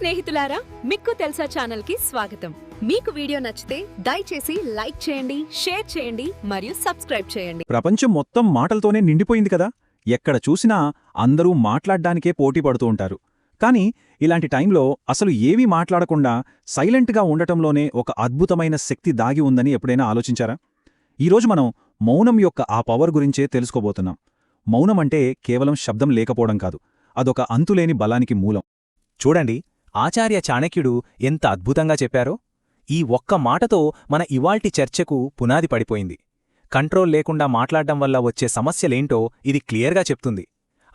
స్నేహితులారా మీకు తెలుసా ఛానల్కి స్వాగతం. మీకు వీడియో నచ్చితే దయచేసి లైక్ చేయండి షేర్ చేయండి మరియు సబ్స్క్రైబ్ చేయండి. ప్రపంచం మొత్తం మాటలతోనే నిండిపోయింది కదా? ఎక్కడ చూసినా అందరూ మాట్లాడ్డానికే పోటీ పడుతూ ఉంటారు. కానీ ఇలాంటి టైంలో అసలు ఏవీ మాట్లాడకుండా సైలెంట్గా ఉండటంలోనే ఒక అద్భుతమైన శక్తి దాగి ఉందని ఎప్పుడైనా ఆలోచించారా? ఈరోజు మనం మౌనం యొక్క ఆ పవర్ గురించే తెలుసుకోబోతున్నాం. మౌనం అంటే కేవలం శబ్దం లేకపోవడం కాదు అదొక అంతులేని బలానికి మూలం. చూడండి ఆచార్య చాణక్యుడు ఎంత అద్భుతంగా చెప్పారో? ఈ ఒక్క మాటతో మన ఇవాల్టి చర్చకు పునాది పడిపోయింది. కంట్రోల్ లేకుండా మాట్లాడడం వల్ల వచ్చే సమస్యలేంటో ఇది క్లియర్గా చెప్తుంది.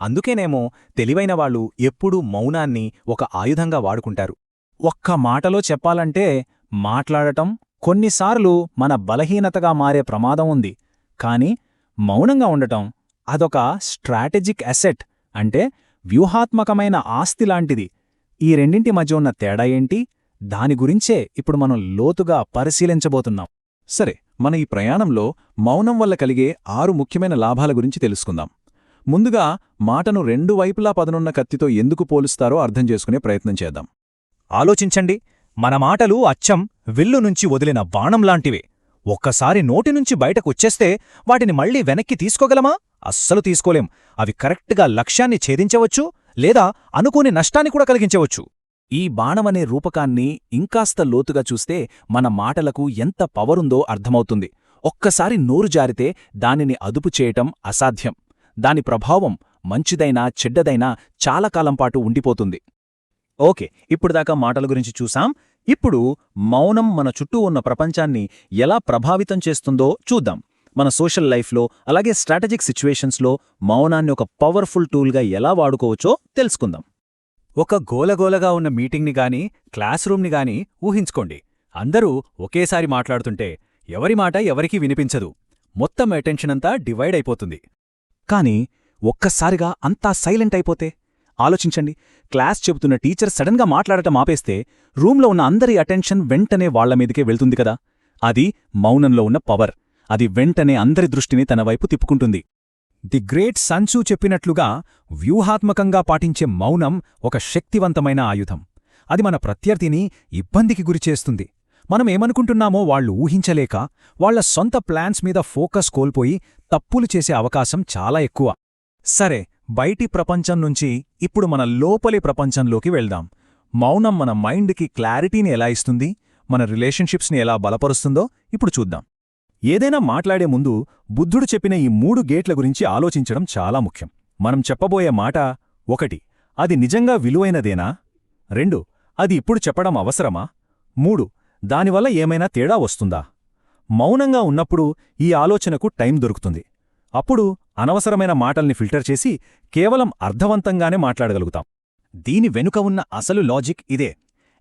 అందుకేనేమో తెలివైన వాళ్ళు ఎప్పుడూ మౌనాన్ని ఒక ఆయుధంగా వాడుకుంటారు. ఒక్క మాటలో చెప్పాలంటే మాట్లాడటం కొన్నిసార్లు మన బలహీనతగా మారే ప్రమాదం ఉంది. కాని మౌనంగా ఉండటం అదొక స్ట్రాటజిక్ అసెట్ అంటే వ్యూహాత్మకమైన ఆస్తి లాంటిది. ఈ రెండింటి మధ్య ఉన్న తేడా ఏంటి? దాని గురించే ఇప్పుడు మనం లోతుగా పరిశీలించబోతున్నాం. సరే మన ఈ ప్రయాణంలో మౌనం వల్ల కలిగే ఆరు ముఖ్యమైన లాభాల గురించి తెలుసుకుందాం. ముందుగా మాటను రెండు వైపులా పదనున్న కత్తితో ఎందుకు పోలుస్తారో అర్థం చేసుకునే ప్రయత్నం చేద్దాం. ఆలోచించండి మన మాటలు అచ్చం విల్లు నుంచి వదిలిన బాణం లాంటివే. ఒక్కసారి నోటి నుంచి బయటకొచ్చేస్తే వాటిని మళ్ళీ వెనక్కి తీసుకోగలమా? అస్సలు తీసుకోలేం. అవి కరెక్ట్గా లక్ష్యాన్ని ఛేదించవచ్చు లేదా అనుకోని నష్టాన్ని కూడా కలిగించవచ్చు. ఈ బాణమనే రూపకాన్ని ఇంకాస్త లోతుగా చూస్తే మన మాటలకు ఎంత పవరుందో అర్థమవుతుంది. ఒక్కసారి నోరు జారితే దానిని అదుపు చేయటం అసాధ్యం. దాని ప్రభావం మంచిదైనా చెడ్డదైనా చాలా కాలంపాటు ఉండిపోతుంది. ఓకే ఇప్పుడుదాకా మాటల గురించి చూసాం. ఇప్పుడు మౌనం మన చుట్టూ ఉన్న ప్రపంచాన్ని ఎలా ప్రభావితం చేస్తుందో చూద్దాం. మన సోషల్ లైఫ్లో అలాగే స్ట్రాటజిక్ సిచ్యువేషన్స్లో మౌనాన్ని ఒక పవర్ఫుల్ టూల్గా ఎలా వాడుకోవచ్చో తెలుసుకుందాం. ఒక గోలగోలగా ఉన్న మీటింగ్ని గాని క్లాస్ రూమ్ని గాని ఊహించుకోండి. అందరూ ఒకేసారి మాట్లాడుతుంటే ఎవరి మాట ఎవరికీ వినిపించదు. మొత్తం అటెన్షన్ అంతా డివైడ్ అయిపోతుంది. కాని ఒక్కసారిగా అంతా సైలెంట్ అయిపోతే? ఆలోచించండి. క్లాస్ చెబుతున్న టీచర్ సడన్గా మాట్లాడటం ఆపేస్తే రూంలో ఉన్న అందరి అటెన్షన్ వెంటనే వాళ్ళ మీదకే వెళ్తుంది కదా? అది మౌనంలో ఉన్న పవర్. అది వెంటనే అందరి దృష్టిని తన వైపు తిప్పుకుంటుంది. ది గ్రేట్ సన్సూ చెప్పినట్లుగా వ్యూహాత్మకంగా పాటించే మౌనం ఒక శక్తివంతమైన ఆయుధం. అది మన ప్రత్యర్థిని ఇబ్బందికి గురిచేస్తుంది మనం ఏమనుకుంటున్నామో వాళ్ళు ఊహించలేక వాళ్ళ సొంత ప్లాన్స్ మీద ఫోకస్ కోల్పోయి తప్పులు చేసే అవకాశం చాలా ఎక్కువ. సరే బయటి ప్రపంచం నుంచి ఇప్పుడు మన లోపలి ప్రపంచంలోకి వెళ్దాం. మౌనం మన మైండ్కి క్లారిటీని ఎలా ఇస్తుంది? మన రిలేషన్షిప్స్ని ఎలా బలపరుస్తుందో ఇప్పుడు చూద్దాం. ఏదైనా మాట్లాడే ముందు బుద్ధుడు చెప్పిన ఈ మూడు గేట్ల గురించి ఆలోచించడం చాలా ముఖ్యం. మనం చెప్పబోయే మాట ఒకటి అది నిజంగా విలువైనదేనా? రెండు అది ఇప్పుడు చెప్పడం అవసరమా? మూడు దానివల్ల ఏమైనా తేడా వస్తుందా? మౌనంగా ఉన్నప్పుడు ఈ ఆలోచనకు టైం దొరుకుతుంది. అప్పుడు అనవసరమైన మాటల్ని ఫిల్టర్ చేసి కేవలం అర్థవంతంగానే మాట్లాడగలుగుతాం. దీని వెనుక ఉన్న అసలు లాజిక్ ఇదే.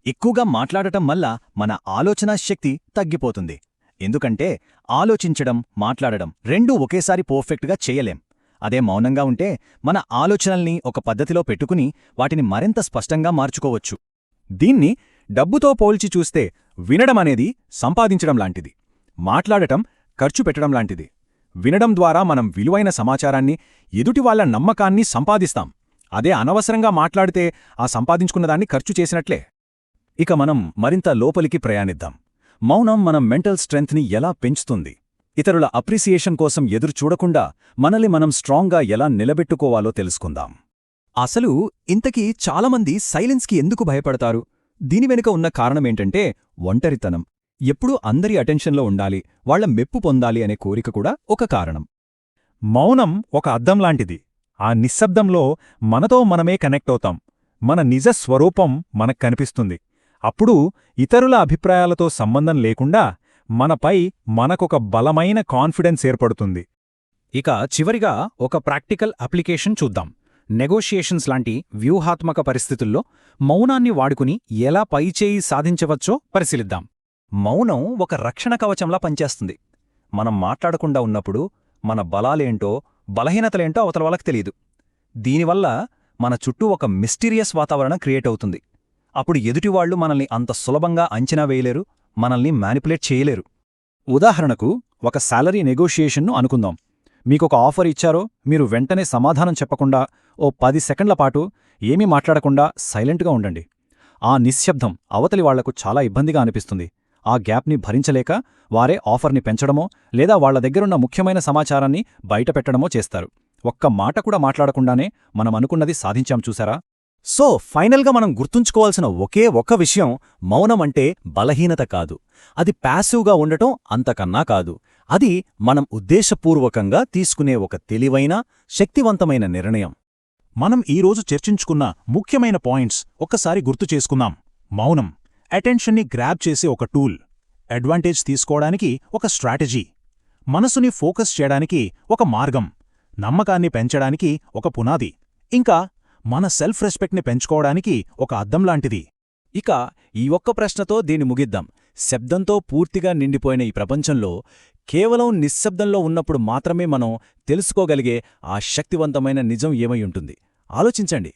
ఎక్కువగా మాట్లాడటం వల్ల మన ఆలోచనా శక్తి తగ్గిపోతుంది. ఎందుకంటే ఆలోచించడం మాట్లాడడం రెండూ ఒకేసారి పర్ఫెక్ట్గా చేయలేం. అదే మౌనంగా ఉంటే మన ఆలోచనల్ని ఒక పద్ధతిలో పెట్టుకుని వాటిని మరింత స్పష్టంగా మార్చుకోవచ్చు. దీన్ని డబ్బుతో పోల్చి చూస్తే వినడం అనేది సంపాదించడం లాంటిది మాట్లాడటం ఖర్చు పెట్టడం లాంటిది. వినడం ద్వారా మనం విలువైన సమాచారాన్ని ఎదుటివాళ్ళ నమ్మకాన్ని సంపాదిస్తాం. అదే అనవసరంగా మాట్లాడితే ఆ సంపాదించుకున్నదాన్ని ఖర్చు చేసినట్లే. ఇక మనం మరింత లోపలికి ప్రయాణిద్దాం. మౌనం మన మెంటల్ స్ట్రెంగ్త్ని ఎలా పెంచుతుంది? ఇతరుల అప్రిసియేషన్ కోసం ఎదురు చూడకుండా మనల్ని మనం స్ట్రాంగ్గా ఎలా నిలబెట్టుకోవాలో తెలుసుకుందాం. అసలు ఇంతకీ చాలామంది సైలెన్స్కి ఎందుకు భయపడతారు? దీని వెనుక ఉన్న కారణమేంటంటే ఒంటరితనం. ఎప్పుడూ అందరి అటెన్షన్లో ఉండాలి వాళ్ళ మెప్పు పొందాలి అనే కోరిక కూడా ఒక కారణం. మౌనం ఒక అద్దం లాంటిది. ఆ నిశ్శబ్దంలో మనతో మనమే కనెక్ట్ అవుతాం. మన నిజ స్వరూపం మనకు కనిపిస్తుంది. అప్పుడు ఇతరుల అభిప్రాయాలతో సంబంధం లేకుండా మనపై మనకొక బలమైన కాన్ఫిడెన్స్ ఏర్పడుతుంది. ఇక చివరిగా ఒక ప్రాక్టికల్ అప్లికేషన్ చూద్దాం. నెగోషియేషన్స్ లాంటి వ్యూహాత్మక పరిస్థితుల్లో మౌనాన్ని వాడుకుని ఎలా పైచేయి సాధించవచ్చో పరిశీలిద్దాం. మౌనం ఒక రక్షణ కవచంలా పనిచేస్తుంది. మనం మాట్లాడకుండా ఉన్నప్పుడు మన బలాలేంటో బలహీనతలేంటో అవతల వాళ్ళకి తెలియదు దీనివల్ల మన చుట్టూ ఒక మిస్టీరియస్ వాతావరణం క్రియేట్ అవుతుంది. అప్పుడు ఎదుటివాళ్ళు మనల్ని అంత సులభంగా అంచనా వేయలేరు మనల్ని మ్యానిపులేట్ చేయలేరు. ఉదాహరణకు ఒక శాలరీ నెగోషియేషన్ను అనుకుందాం. మీకొక ఆఫర్ ఇచ్చారో మీరు వెంటనే సమాధానం చెప్పకుండా ఓ పది సెకండ్ల పాటు ఏమీ మాట్లాడకుండా సైలెంట్గా ఉండండి. ఆ నిశ్శబ్దం అవతలి వాళ్ళకు చాలా ఇబ్బందిగా అనిపిస్తుంది. ఆ గ్యాప్ని భరించలేక వారే ఆఫర్ని పెంచడమో లేదా వాళ్ళ దగ్గరున్న ముఖ్యమైన సమాచారాన్ని బయటపెట్టడమో చేస్తారు. ఒక్క మాట కూడా మాట్లాడకుండానే మనం అనుకున్నది సాధించాం చూసారా? సో ఫైనల్గా మనం గుర్తుంచుకోవాల్సిన ఒకే ఒక్క విషయం మౌనం అంటే బలహీనత కాదు. అది ప్యాసివ్గా ఉండటం అంతకన్నా కాదు. అది మనం ఉద్దేశపూర్వకంగా తీసుకునే ఒక తెలివైన శక్తివంతమైన నిర్ణయం. మనం ఈరోజు చర్చించుకున్న ముఖ్యమైన పాయింట్స్ ఒక్కసారి గుర్తు చేసుకుందాం. మౌనం. అటెన్షన్ని గ్రాబ్ చేసే ఒక టూల్. అడ్వాంటేజ్ తీసుకోవడానికి ఒక స్ట్రాటజీ. మనసుని ఫోకస్ చేయడానికి ఒక మార్గం. నమ్మకాన్ని పెంచడానికి ఒక పునాది. ఇంకా మన సెల్ఫ్ రెస్పెక్ట్ని పెంచుకోవడానికి ఒక అద్దం లాంటిది. ఇక ఈ ఒక్క ప్రశ్నతో దీన్ని ముగిద్దాం. శబ్దంతో పూర్తిగా నిండిపోయిన ఈ ప్రపంచంలో కేవలం నిశ్శబ్దంలో ఉన్నప్పుడు మాత్రమే మనం తెలుసుకోగలిగే ఆ శక్తివంతమైన నిజం ఏమై ఉంటుంది. ఆలోచించండి.